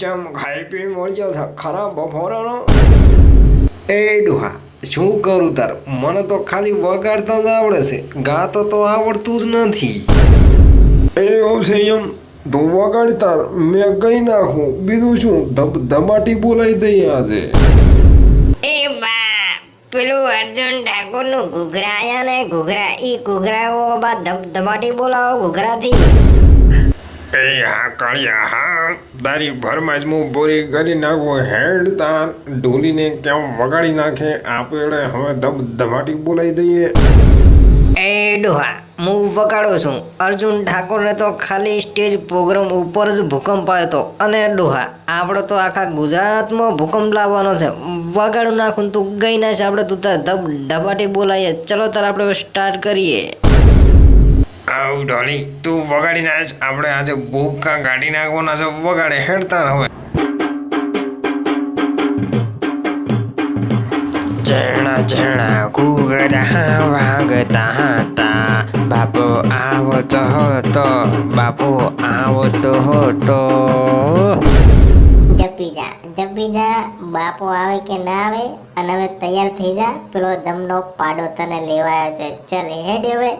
જેમ ખાઈ પી મળ્યો ખરા બફોરાનો એ ડુહા, શું કરું તાર? મને તો ખાલી વગાડતા જ આવડે છે. ગાતો તો આવડતું જ નથી. એ છે તું વગાડતા મેં કઈ નાખું? બીજું શું? ધબ, ધબાટી બોલાઈ દઈએ આજે. એ બા, પેલું અર્જુન ઠાકોરનું ઘૂઘરા ને, ઘૂઘરા એ ઘૂઘરાઓ બા ધબ, ધબાટી બોલાવો, ઘૂઘરાથી. એ હા કાળિયા હા તારી ભરમાં જ હું બોરી કરી નાખું હેડ તાર ઢોલીને કેમ વગાડી નાખે આપણે હવે ધબ ધમાટી બોલાવી દઈએ એ ડોહા, હું વગાડું છું. અર્જુન ઠાકોરને તો ખાલી સ્ટેજ પ્રોગ્રામ ઉપર જ ભૂકંપ આવ્યો હતો. અને ડોહા, આપણે તો આખા ગુજરાતમાં ભૂકંપ લાવવાનો છે. વગાડું નાખું તું ગઈ ના છે આપણે તું તાર ધબ, ધબાટી બોલાવીએ. ચલો તાર, આપણે સ્ટાર્ટ કરીએ. આવ ઢોલી તું વગાડી નાખ. આપણે આજે ભૂખા ગાડી નાખવાના છે? વગાડે હેડતા હવે ઝેણા ઝેણા ઘૂઘરા વાગતા હતા. બાપો આવતો હતો બાપો આવતો હતો. જપી જા જપી જા બાપો આવે કે ના આવે અને હવે તૈયાર થઈ જા. પેલો દમનો પાડો તને લેવાયો છે. ચાલ હેડ હવે?